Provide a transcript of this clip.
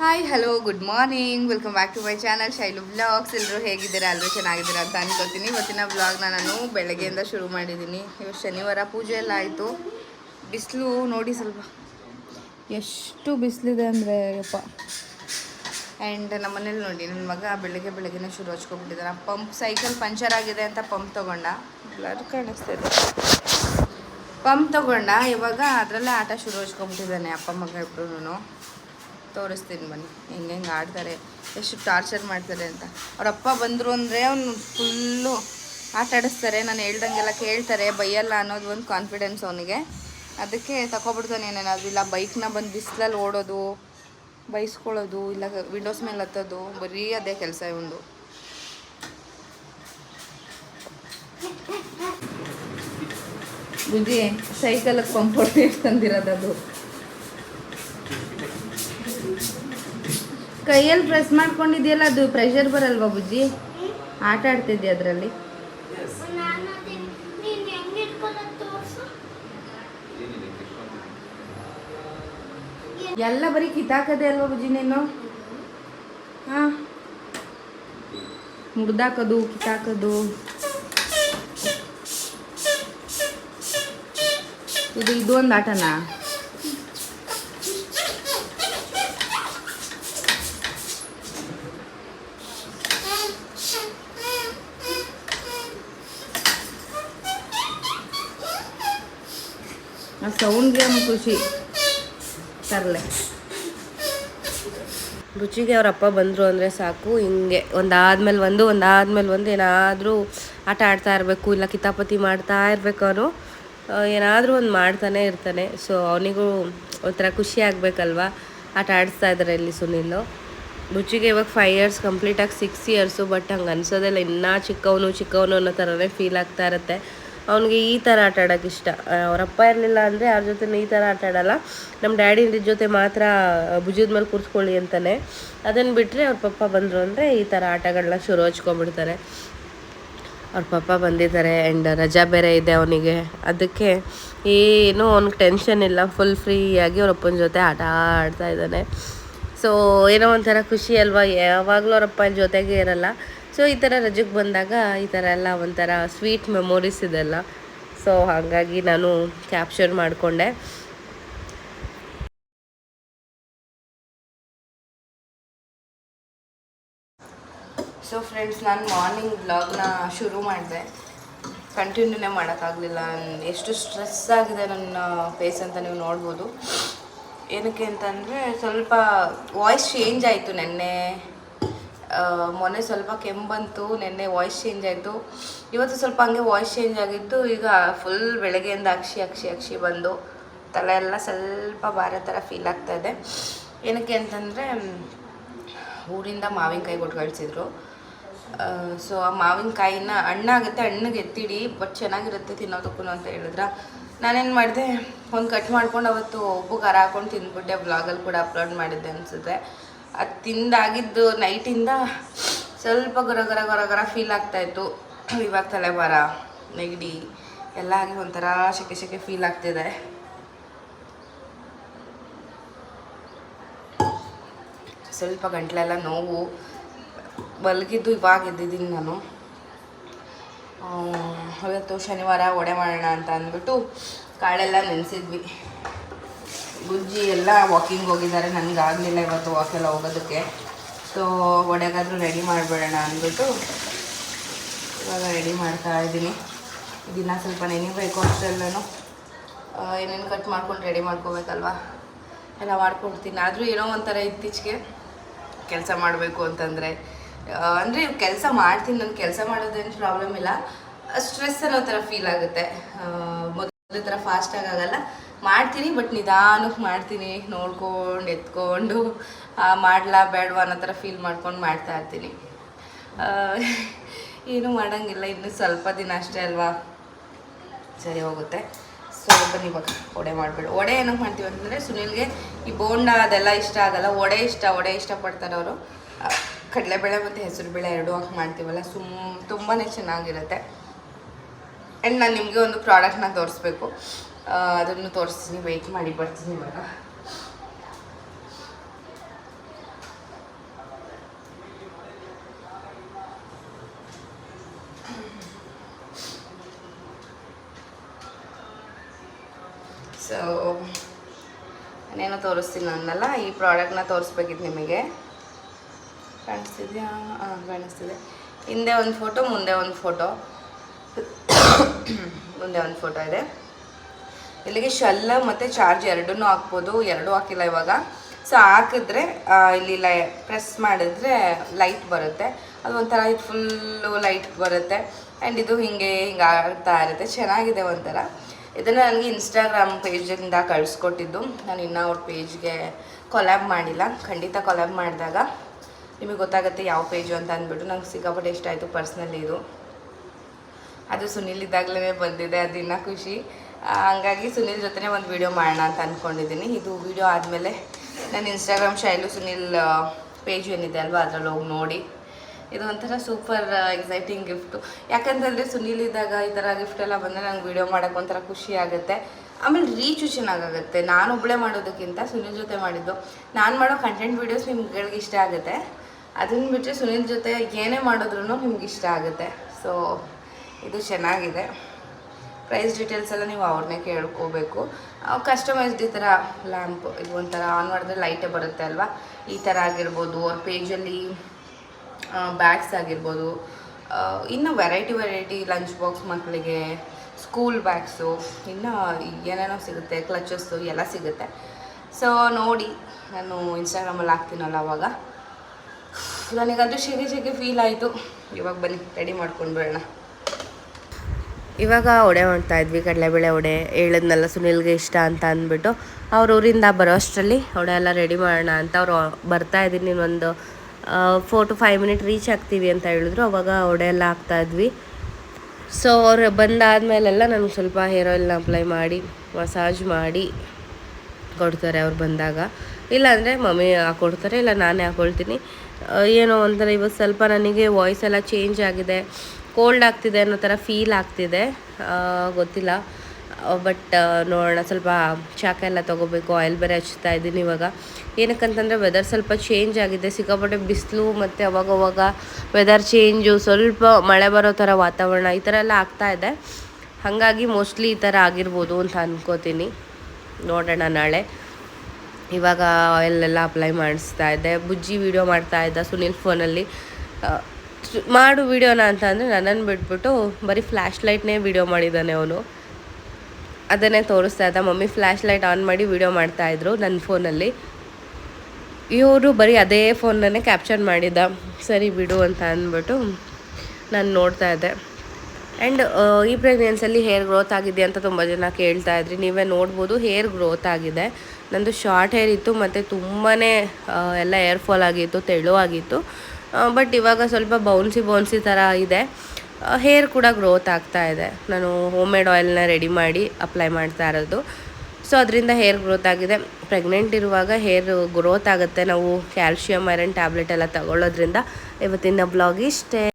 Hi hello good morning welcome back to my channel Shailu blogs ಎಲ್ಲರೂ ಹೇಗಿದ್ದೀರಾ? ಎಲ್ಲರೂ ಚೆನ್ನಾಗಿದ್ದೀರಾ ಅಂತ ಅನ್ಕೋತೀನಿ. ಇವತ್ತಿನ ಬ್ಲಾಗ್ನ ನಾನು ಬೆಳಗ್ಗೆಯಿಂದ ಶುರು ಮಾಡಿದ್ದೀನಿ. ಇವತ್ತು ಶನಿವಾರ, ಪೂಜೆ ಎಲ್ಲ ಆಯಿತು. ಬಿಸಿಲು ನೋಡಿ ಸ್ವಲ್ಪ ಎಷ್ಟು ಬಿಸಿಲಿದೆ ಅಂದರೆ ಯಪ್ಪ. ಆ್ಯಂಡ್ ನಮ್ಮ ಮನೇಲಿ ನೋಡಿ, ನನ್ನ ಮಗ ಬೆಳಗ್ಗೆ ಬೆಳಗ್ಗೆನೇ ಶುರು ಹಚ್ಕೊಬಿಟ್ಟಿದ್ದಾನೆ ಪಂಪ್ ಸೈಕಲ್ ಪಂಚರ್ ಆಗಿದೆ ಅಂತ ಪಂಪ್ ತೊಗೊಂಡ. ಕಾಣಿಸ್ತಾ ಕಾಣಿಸ್ತಿದೆ ಪಂಪ್ ತೊಗೊಂಡ, ಇವಾಗ ಅದರಲ್ಲೇ ಆಟ ಶುರು ಹಚ್ಕೊಬಿಟ್ಟಿದ್ದಾನೆ ಅಪ್ಪ, ಮಗ ಇಬ್ರು ತೋರಿಸ್ತೀನಿ ಬನ್ನಿ. ಹೆಂಗೆ ಹೆಂಗೆ ಆಡ್ತಾರೆ, ಎಷ್ಟು ಟಾರ್ಚರ್ ಮಾಡ್ತಾರೆ ಅಂತ. ಅವ್ರ ಅಪ್ಪ ಬಂದರು ಅಂದರೆ ಅವ್ನು ಫುಲ್ಲು ಆಟ ಆಡಿಸ್ತಾರೆ, ನಾನು ಹೇಳ್ದಂಗೆಲ್ಲ ಕೇಳ್ತಾರೆ, ಬೈಯಲ್ಲ ಅನ್ನೋದು ಒಂದು ಕಾನ್ಫಿಡೆನ್ಸ್ ಅವನಿಗೆ. ಅದಕ್ಕೆ ತಗೊಬಿಡ್ತಾನೆ ಏನೇನಾದ್ರು ಇಲ್ಲ ಬೈಕ್ನ ಬಂದು ಬಿಸಿಲಲ್ಲಿ ಓಡೋದು, ಬೈಸ್ಕೊಳ್ಳೋದು, ಇಲ್ಲ ವಿಂಡೋಸ್ ಮೇಲೆ ಹತ್ತೋದು, ಬರೀ ಅದೇ ಕೆಲಸ ಇವಂದು ಬುದ್ಧಿ ಸೈಕಲಿಗೆ ಪಂಪ್ ತಂದಿರೋದು ಅದು. ಕೈಯಲ್ಲಿ ಪ್ರೆಸ್ ಮಾಡ್ಕೊಂಡಿದ್ಯಲ್ಲ, ಅದು ಪ್ರೆಷರ್ ಬರಲ್ವಾ ಬುಜ್ಜಿ? ಆಟ ಆಡ್ತಿದ್ದೆ ಅದರಲ್ಲಿ? ಎಲ್ಲ ಬರೀ ಕಿತ್ತಾಕದೆ ಅಲ್ವಾ ಬುಜ್ಜಿ ನೀನು? ಹಾ? ಮುಡ್ದಾಕೋದು ಕಿತಾಕೋದು ಇದು ಇದು ಒಂದು ಆಟನಾ? ಆ ಸೌಂಡ್ಗೆ ಅವ್ನು ಖುಷಿ. ತರಲೆ. ರುಚಿಗೆ ಅವ್ರ ಅಪ್ಪ ಬಂದರು ಅಂದರೆ ಸಾಕು, ಹಿಂಗೆ ಒಂದಾದ್ಮೇಲೆ ಒಂದು ಒಂದಾದ್ಮೇಲೆ ಒಂದು, ಏನಾದರೂ ಆಟ ಆಡ್ತಾ ಇರಬೇಕು, ಇಲ್ಲ ಕಿತಾಪತಿ ಮಾಡ್ತಾ ಇರಬೇಕು ಅವನು ಏನಾದರೂ ಒಂದು ಮಾಡ್ತಾನೆ ಇರ್ತಾನೆ. ಸೊ ಅವನಿಗೂ ಒಂಥರ ಖುಷಿ ಆಗಬೇಕಲ್ವಾ? ಆಟ ಆಡಿಸ್ತಾ ಇದ್ದಾರೆ ಇಲ್ಲಿ ಸುನಿಲ್ ರುಚಿಗೆ ಇವಾಗ ಫೈವ್ ಇಯರ್ಸ್ ಕಂಪ್ಲೀಟಾಗಿ ಸಿಕ್ಸ್ ಇಯರ್ಸು ಬಟ್ ಹಂಗೆ ಅನ್ಸೋದಿಲ್ಲ ಇನ್ನೂ ಚಿಕ್ಕವನು ಚಿಕ್ಕವನು ಅನ್ನೋ ಥರನೇ ಫೀಲ್ ಆಗ್ತಾ ಇರುತ್ತೆ. ಅವನಿಗೆ ಈ ಥರ ಆಟ ಆಡೋಕೆ ಇಷ್ಟ. ಅವರಪ್ಪ ಇರಲಿಲ್ಲ ಅಂದರೆ ಅವ್ರ ಜೊತೆ ಈ ಥರ ಆಟ ಆಡೋಲ್ಲ. ನಮ್ಮ ಡ್ಯಾಡಿ ಜೊತೆ ಮಾತ್ರ ಭುಜದ ಮೇಲೆ ಕೂರಿಸ್ಕೊಳ್ಳಿ ಅಂತಾನೆ. ಅದನ್ನು ಬಿಟ್ಟರೆ ಅವ್ರ ಪಪ್ಪ ಬಂದರು ಅಂದರೆ ಈ ಥರ ಆಟಗಳನ್ನ ಶುರು ಹಚ್ಕೊಂಡ್ಬಿಡ್ತಾರೆ. ಅವ್ರ ಪಪ್ಪ ಬಂದಿದ್ದಾರೆ ಆ್ಯಂಡ್ ರಜಾ ಬೇರೆ ಇದೆ ಅವನಿಗೆ. ಅದಕ್ಕೆ ಏನೂ ಅವ್ನಿಗೆ ಟೆನ್ಷನ್ ಇಲ್ಲ. ಫುಲ್ ಫ್ರೀಯಾಗಿ ಅವ್ರ ಅಪ್ಪನ ಜೊತೆ ಆಟ ಆಡ್ತಾ ಇದ್ದಾನೆ. ಸೊ ಏನೋ ಒಂಥರ ಖುಷಿ ಅಲ್ವಾ? ಯಾವಾಗಲೂ ಅವ್ರ ಅಪ್ಪನ ಜೊತೆಗೆ ಇರಲ್ಲ. ಸೊ ಈ ಥರ ರಜೆಗೆ ಬಂದಾಗ ಈ ಥರ ಎಲ್ಲ ಒಂಥರ ಸ್ವೀಟ್ ಮೆಮೊರೀಸ್ ಇದೆಲ್ಲ. ಸೊ ಹಾಗಾಗಿ ನಾನು ಕ್ಯಾಪ್ಚರ್ ಮಾಡಿಕೊಂಡೆ. ಸೊ ಫ್ರೆಂಡ್ಸ್ ನಾನು ಮಾರ್ನಿಂಗ್ ಬ್ಲಾಗ್ನ ಶುರು ಮಾಡಿದೆ. ಕಂಟಿನ್ಯೂನೇ ಮಾಡೋಕ್ಕಾಗಲಿಲ್ಲ ಎಷ್ಟು ಸ್ಟ್ರೆಸ್ ಆಗಿದೆ ನನ್ನ ಫೇಸ್ ಅಂತ ನೀವು ನೋಡ್ಬೋದು. ಏನಕ್ಕೆ ಅಂತಂದರೆ ಸ್ವಲ್ಪ ವಾಯ್ಸ್ ಚೇಂಜ್ ಆಯಿತು ನೆನ್ನೆ. ಮೊನ್ನೆ ಸ್ವಲ್ಪ ಕೆಮ್ಮು ಬಂತು ನೆನ್ನೆ ವಾಯ್ಸ್ ಚೇಂಜ್ ಆಯಿತು. ಇವತ್ತು ಸ್ವಲ್ಪ ಹಂಗೆ ವಾಯ್ಸ್ ಚೇಂಜ್ ಆಗಿತ್ತು. ಈಗ ಫುಲ್ ಬೆಳಗ್ಗೆಯಿಂದ ಅಕ್ಷಿ ಅಕ್ಷಿ ಅಕ್ಷಿ ಬಂದು ತಲೆ ಎಲ್ಲ ಸ್ವಲ್ಪ ಭಾರ ಥರ ಫೀಲ್ ಇದೆ. ಏನಕ್ಕೆ ಅಂತಂದರೆ, ಊರಿಂದ ಮಾವಿನಕಾಯಿ ಕೊಟ್ಟು ಕಳಿಸಿದ್ರು ಸೊ ಆ ಮಾವಿನಕಾಯಿನ ಹಣ್ಣಾಗುತ್ತೆ ಹಣ್ಣಿಗೆ ಎತ್ತಿಡಿ ಬಟ್ ಚೆನ್ನಾಗಿರುತ್ತೆ ತಿನ್ನೋದಕ್ಕೂ ಅಂತ ಹೇಳಿದ್ರ. ನಾನೇನು ಮಾಡಿದೆ, ಒಂದು ಕಟ್ ಮಾಡ್ಕೊಂಡು ಅವತ್ತು ಉಪ್ಪು ಖಾರ ಹಾಕೊಂಡು ತಿಂದ್ಬಿಟ್ಟೆ. ಬ್ಲಾಗಲ್ಲಿ ಕೂಡ ಅಪ್ಲೋಡ್ ಮಾಡಿದ್ದೆ ಅನಿಸುತ್ತೆ. ಅದು ತಿಂದಾಗಿದ್ದು ನೈಟಿಂದ ಸ್ವಲ್ಪ ಗೊರ ಗೊರ ಗೊರ ಗೊರ ಫೀಲ್ ಆಗ್ತಾಯಿತ್ತು ಇವಾಗ ತಲೆಭಾರ, ನೆಗಡಿ, ಎಲ್ಲ ಆಗಿ ಒಂಥರ ಶೆಕೆ ಶೆಕೆ ಫೀಲ್ ಆಗ್ತಿದೆ. ಸ್ವಲ್ಪ ಗಂಟ್ಲೆಲ್ಲ ನೋವು, ಮಲಗಿದ್ದು ಇವಾಗ ಎದ್ದಿದ್ದೀನಿ ನಾನು. ಇವತ್ತು ಶನಿವಾರ ಒಡೆ ಮಾಡೋಣ ಅಂತ ಅಂದ್ಬಿಟ್ಟು ಕಾಳೆಲ್ಲ ನೆನೆಸಿದ್ವಿ. ಗುಜ್ಜಿ ಎಲ್ಲ ವಾಕಿಂಗ್ ಹೋಗಿದ್ದಾರೆ. ನನಗೆ ಆಗಲಿಲ್ಲ ಇವತ್ತು ವಾಕೆಲ್ಲ ಹೋಗೋದಕ್ಕೆ. ಸೊ ಒಡೆಗಾದರೂ ರೆಡಿ ಮಾಡಿಬಿಡೋಣ ಅಂದ್ಬಿಟ್ಟು ಇವಾಗ ರೆಡಿ ಮಾಡ್ತಾ ಇದ್ದೀನಿ. ದಿನ ಸ್ವಲ್ಪ ನೆನಿಬೇಕು ಅಷ್ಟೆಲ್ಲೂ ಏನೇನು ಕಟ್ ಮಾಡ್ಕೊಂಡು ರೆಡಿ ಮಾಡ್ಕೋಬೇಕಲ್ವಾ? ಎಲ್ಲ ಮಾಡ್ಕೊಡ್ತೀನಿ. ಆದರೂ ಏನೋ ಒಂಥರ ಇತ್ತೀಚೆಗೆ ಕೆಲಸ ಮಾಡಬೇಕು ಅಂತಂದರೆ ಅಂದರೆ ಕೆಲಸ ಮಾಡ್ತೀನಿ. ನಾನು ಕೆಲಸ ಮಾಡೋದೇನು ಪ್ರಾಬ್ಲಮ್ ಇಲ್ಲ. ಸ್ಟ್ರೆಸ್ ಅನ್ನೋ ಥರ ಫೀಲ್ ಆಗುತ್ತೆ. ಮೊದಲ ಥರ ಫಾಸ್ಟಾಗಿ ಆಗಲ್ಲ. ಮಾಡ್ತೀನಿ ಬಟ್ ನಿಧಾನಕ್ಕೆ ಮಾಡ್ತೀನಿ. ನೋಡ್ಕೊಂಡು, ಎತ್ಕೊಂಡು ಮಾಡಲಾ ಬೇಡವಾ ಅನ್ನೋ ಥರ ಫೀಲ್ ಮಾಡ್ಕೊಂಡು ಮಾಡ್ತಾ ಇರ್ತೀನಿ. ಏನೂ ಮಾಡೋಂಗಿಲ್ಲ, ಇನ್ನು ಸ್ವಲ್ಪ ದಿನ ಅಷ್ಟೇ ಅಲ್ವಾ? ಸರಿ ಹೋಗುತ್ತೆ. ಸೊ, ಬನ್ನಿ ಇವಾಗ ವಡೆ ಮಾಡಬೇಡ. ವಡೆ ಏನಕ್ಕೆ ಮಾಡ್ತೀವಿ ಅಂತಂದರೆ, ಸುನಿಲ್ಗೆ ಈ ಬೋಂಡ ಅದೆಲ್ಲ ಇಷ್ಟ ಆಗಲ್ಲ. ವಡೆ ಇಷ್ಟ, ವಡೆ ಇಷ್ಟಪಡ್ತಾರೆ ಅವರು. ಕಡಲೆಬೇಳೆ ಮತ್ತು ಹೆಸರುಬೇಳೆ ಎರಡೂ ಹಾಕಿ ಮಾಡ್ತೀವಲ್ಲ, ಸುಮ್ ತುಂಬಾ ಚೆನ್ನಾಗಿರುತ್ತೆ. ಆ್ಯಂಡ್ ನಾನು ನಿಮಗೆ ಒಂದು ಪ್ರಾಡಕ್ಟ್ನ ತೋರಿಸ್ಬೇಕು. ಅದನ್ನು ತೋರಿಸ್ತೀನಿ ವೆಯ್ಟ್ ಮಾಡಿ, ಬರ್ತೀನಿ ಇವಾಗ. ಸೊ ನಾನೇನೋ ತೋರಿಸ್ತೀನಿ ನನ್ನಲ್ಲ ಈ ಪ್ರಾಡಕ್ಟ್ನ ತೋರಿಸ್ಬೇಕಿತ್ತು ನಿಮಗೆ. ಕಾಣಿಸ್ತಿದೆಯಾ? ಹಾಂ ಕಾಣಿಸ್ತಿದೆ. ಹಿಂದೆ ಒಂದು ಫೋಟೋ ಮುಂದೆ ಒಂದು ಫೋಟೋ ಮುಂದೆ ಒಂದು ಫೋಟೋ ಇದೆ. ಇಲ್ಲಿಗೆ ಶಲ್ಲ ಮತ್ತು ಚಾರ್ಜ್ ಎರಡನ್ನೂ ಹಾಕ್ಬೋದು. ಎರಡೂ ಹಾಕಿಲ್ಲ ಇವಾಗ. ಸೊ ಹಾಕಿದ್ರೆ ಇಲ್ಲಿ ಲೈ ಪ್ರೆಸ್ ಮಾಡಿದ್ರೆ ಲೈಟ್ ಬರುತ್ತೆ. ಅದು ಒಂಥರ ಇದು ಫುಲ್ಲು ಲೈಟ್ ಬರುತ್ತೆ. ಆ್ಯಂಡ್ ಇದು ಹಿಂಗೆ ಹಿಂಗೆ ಆಗ್ತಾ ಇರುತ್ತೆ. ಚೆನ್ನಾಗಿದೆ ಒಂಥರ. ಇದನ್ನು ನನಗೆ ಇನ್ಸ್ಟಾಗ್ರಾಮ್ ಪೇಜಿಂದ ಕಳಿಸ್ಕೊಟ್ಟಿದ್ದು. ನಾನು ಇನ್ನೂ ಅವ್ರ ಪೇಜ್ಗೆ ಕೊಲ್ಯಾಬ್ ಮಾಡಿಲ್ಲ. ಖಂಡಿತ ಕೊಲ್ಯಾಬ್ ಮಾಡಿದಾಗ ನಿಮಗೆ ಗೊತ್ತಾಗುತ್ತೆ ಯಾವ ಪೇಜು ಅಂತ ಅಂದ್ಬಿಟ್ಟು. ನಂಗೆ ಸಿಕ್ಕಾಪಟ್ಟೆ ಇಷ್ಟ ಆಯಿತು ಪರ್ಸ್ನಲಿ ಇದು. ಅದು ಸುನಿಲ್ ಇದ್ದಾಗಲೇ ಬಂದಿದೆ, ಅದು ಇನ್ನೂ ಖುಷಿ. ಹಂಗಾಗಿ ಸುನಿಲ್ ಜೊತೆನೇ ಒಂದು ವಿಡಿಯೋ ಮಾಡೋಣ ಅಂತ ಅಂದ್ಕೊಂಡಿದ್ದೀನಿ ಇದು ವಿಡಿಯೋ ಆದಮೇಲೆ ನನ್ನ ಇನ್ಸ್ಟಾಗ್ರಾಮ್ ಶೈಲು ಸುನಿಲ್ ಪೇಜ್ ಏನಿದೆ ಅಲ್ವಾ ಅದರಲ್ಲಿ ಹೋಗಿ ನೋಡಿ. ಇದು ಒಂಥರ ಸೂಪರ್ ಎಕ್ಸೈಟಿಂಗ್ ಗಿಫ್ಟು ಯಾಕಂತಂದರೆ ಸುನಿಲ್ ಇದ್ದಾಗ ಈ ಥರ ಗಿಫ್ಟ್ ಎಲ್ಲ ಬಂದರೆ ನಂಗೆ ವಿಡಿಯೋ ಮಾಡೋಕ್ಕೆ ಒಂಥರ ಖುಷಿ ಆಗುತ್ತೆ. ಆಮೇಲೆ ರೀಚು ಚೆನ್ನಾಗಾಗುತ್ತೆ. ನಾನೊಬ್ಬಳೇ ಮಾಡೋದಕ್ಕಿಂತ ಸುನಿಲ್ ಜೊತೆ ಮಾಡಿದ್ದು. ನಾನು ಮಾಡೋ ಕಂಟೆಂಟ್ ವೀಡಿಯೋಸ್ ನಿಮ್ಗಳಿಗೆ ಇಷ್ಟ ಆಗುತ್ತೆ. ಅದನ್ನು ಬಿಟ್ಟರೆ ಸುನಿಲ್ ಜೊತೆ ಏನೇ ಮಾಡಿದ್ರೂ ನಿಮ್ಗೆ ಇಷ್ಟ ಆಗುತ್ತೆ. ಸೊ ಇದು ಚೆನ್ನಾಗಿದೆ. ಪ್ರೈಸ್ ಡೀಟೇಲ್ಸ್ ಎಲ್ಲ ನೀವು ಅವ್ರನ್ನೇ ಕೇಳ್ಕೋಬೇಕು. ಕಸ್ಟಮೈಸ್ಡ್ ಈ ಥರ ಲ್ಯಾಂಪ್ ಇದು ಒಂಥರ ಆನ್ ಮಾಡಿದ್ರೆ ಲೈಟೇ ಬರುತ್ತೆ ಅಲ್ವಾ? ಈ ಥರ ಆಗಿರ್ಬೋದು, ಅವ್ರ ಪೇಜಲ್ಲಿ ಬ್ಯಾಗ್ಸ್ ಆಗಿರ್ಬೋದು. ಇನ್ನು ವೆರೈಟಿ ವೆರೈಟಿ ಲಂಚ್ ಬಾಕ್ಸ್ ಮಕ್ಕಳಿಗೆ ಸ್ಕೂಲ್ ಬ್ಯಾಗ್ಸು ಇನ್ನು ಏನೇನೋ ಸಿಗುತ್ತೆ ಕ್ಲಚಸ್ಸು ಎಲ್ಲ ಸಿಗುತ್ತೆ. ಸೊ ನೋಡಿ, ನಾನು ಇನ್ಸ್ಟಾಗ್ರಾಮಲ್ಲಿ ಹಾಕ್ತೀನಲ್ಲ ಅವಾಗ. ನನಗದು ಶೆಗೆ ಶೆಗೆ ಫೀಲ್ ಆಯಿತು. ಇವಾಗ ಬನ್ನಿ ರೆಡಿ ಮಾಡ್ಕೊಂಡು ಬರೋಣ ಇವಾಗ ಒಡೆ ಮಾಡ್ತಾ ಇದ್ವಿ, ಕಡಲೆಬೇಳೆ ಒಡೆ ಹೇಳಿದ್ನಲ್ಲ ಸುನಿಲ್ಗೆ ಇಷ್ಟ ಅಂತ ಅಂದ್ಬಿಟ್ಟು. ಅವ್ರ ಊರಿಂದ ಬರೋ ಅಷ್ಟರಲ್ಲಿ ಒಡೆ ಎಲ್ಲ ರೆಡಿ ಮಾಡೋಣ ಅಂತ ಅವ್ರು ಬರ್ತಾ ಇದ್ದೀನಿ. ಒಂದು four to five minute reach ಆಗ್ತೀವಿ ಅಂತ ಹೇಳಿದ್ರು. ಅವಾಗ ಒಡೆ ಎಲ್ಲ ಹಾಕ್ತಾ ಇದ್ವಿ. ಸೊ ಅವ್ರು ಬಂದಾದಮೇಲೆಲ್ಲ ನನಗೆ ಸ್ವಲ್ಪ ಹೇರ್ ಆಯಿಲ್ನ ಅಪ್ಲೈ ಮಾಡಿ ಮಸಾಜ್ ಮಾಡಿ ಕೊಡ್ತಾರೆ ಅವ್ರು ಬಂದಾಗ. ಇಲ್ಲಾಂದರೆ ಮಮ್ಮಿ ಹಾಕ್ಕೊಡ್ತಾರೆ ಇಲ್ಲ ನಾನೇ ಹಾಕ್ಕೊಳ್ತೀನಿ ಏನೋ ಒಂಥರ ಇವತ್ತು ಸ್ವಲ್ಪ ನನಗೆ ವಾಯ್ಸ್ ಎಲ್ಲ ಚೇಂಜ್ ಆಗಿದೆ. ಕೋಲ್ಡ್ ಆಗ್ತಿದೆ ಅನ್ನೋ ಥರ ಫೀಲ್ ಆಗ್ತಿದೆ. ಗೊತ್ತಿಲ್ಲ. ಬಟ್ ನೋಡೋಣ, ಸ್ವಲ್ಪ ಶಾಖ ಎಲ್ಲ ತೊಗೋಬೇಕು ಆಯಿಲ್ ಬೇರೆ ಹಚ್ತಾ ಇದ್ದೀನಿ ಇವಾಗ. ಏನಕ್ಕಂತಂದರೆ ವೆದರ್ ಸ್ವಲ್ಪ ಚೇಂಜ್ ಆಗಿದೆ. ಸಿಕ್ಕಾಪಟ್ಟೆ ಬಿಸಿಲು ಮತ್ತು ಅವಾಗವಾಗ ಅವಾಗ ವೆದರ್ ಚೇಂಜು ಸ್ವಲ್ಪ ಮಳೆ ಬರೋ ಥರ ವಾತಾವರಣ, ಈ ಥರ ಎಲ್ಲ ಆಗ್ತಾ ಇದೆ. ಹಾಗಾಗಿ ಮೋಸ್ಟ್ಲಿ ಈ ಥರ ಆಗಿರ್ಬೋದು ಅಂತ ಅಂದ್ಕೋತೀನಿ ನೋಡೋಣ ನಾಳೆ. ಇವಾಗ ಆಯಿಲ್ ಎಲ್ಲ ಅಪ್ಲೈ ಮಾಡಿಸ್ತಾ ಇದ್ದೆ. ಬುಜ್ಜಿ ವೀಡಿಯೋ ಮಾಡ್ತಾ ಇದ್ದ ಸುನಿಲ್ ಫೋನಲ್ಲಿ ಮಾಡು ವಿಡಿಯೋನ ಅಂತ ಅಂದರೆ ನನ್ನನ್ನು ಬಿಟ್ಬಿಟ್ಟು ಬರೀ ಫ್ಲ್ಯಾಶ್ ಲೈಟ್ನೇ ವಿಡಿಯೋ ಮಾಡಿದ್ದಾನೆ ಅವನು. ಅದನ್ನೇ ತೋರಿಸ್ತಾ ಇದ್ದ. ಮಮ್ಮಿ ಫ್ಲ್ಯಾಶ್ ಲೈಟ್ ಆನ್ ಮಾಡಿ ವಿಡಿಯೋ ಮಾಡ್ತಾಯಿದ್ರು ನನ್ನ ಫೋನಲ್ಲಿ. ಇವರು ಬರೀ ಅದೇ ಫೋನನ್ನೇ ಕ್ಯಾಪ್ಚರ್ ಮಾಡಿದ್ದ. ಸರಿ ಬಿಡು ಅಂತ ಅಂದ್ಬಿಟ್ಟು ನಾನು ನೋಡ್ತಾ ಇದ್ದೆ. ಆ್ಯಂಡ್ ಈ ಪ್ರೆಗ್ನೆನ್ಸಲ್ಲಿ ಹೇರ್ ಗ್ರೋತ್ ಆಗಿದೆ ಅಂತ ತುಂಬ ಜನ ಕೇಳ್ತಾ ಇದ್ರಿ. ನೀವೇ ನೋಡ್ಬೋದು ಹೇರ್ ಗ್ರೋತ್ ಆಗಿದೆ. ನಂದು ಶಾರ್ಟ್ ಹೇರ್ ಇತ್ತು, ಮತ್ತು ತುಂಬಾ ಎಲ್ಲ ಏರ್ ಫಾಲ್ ಆಗಿತ್ತು ತೆಳುವಾಗಿತ್ತು ಬಟ್ ಇವಾಗ ಸ್ವಲ್ಪ ಬೌನ್ಸಿ ಬೌನ್ಸಿ ಥರ ಇದೆ. ಹೇರ್ ಕೂಡ ಗ್ರೋತ್ ಆಗ್ತಾ ಇದೆ. ನಾನು ಹೋಮ್ ಮೇಡ್ ಆಯಿಲ್ನ ರೆಡಿ ಮಾಡಿ ಅಪ್ಲೈ ಮಾಡ್ತಾ ಇರೋದು. ಸೊ ಅದರಿಂದ ಹೇರ್ ಗ್ರೋತ್ ಆಗಿದೆ. ಪ್ರೆಗ್ನೆಂಟ್ ಇರುವಾಗ ಹೇರ್ ಗ್ರೋತ್ ಆಗುತ್ತೆ. ನಾವು ಕ್ಯಾಲ್ಶಿಯಮ್ ಐರನ್ ಟ್ಯಾಬ್ಲೆಟ್ ಎಲ್ಲ ತಗೊಳ್ಳೋದ್ರಿಂದ ಇವತ್ತಿನ ಬ್ಲಾಗ್ ಇಷ್ಟೇ.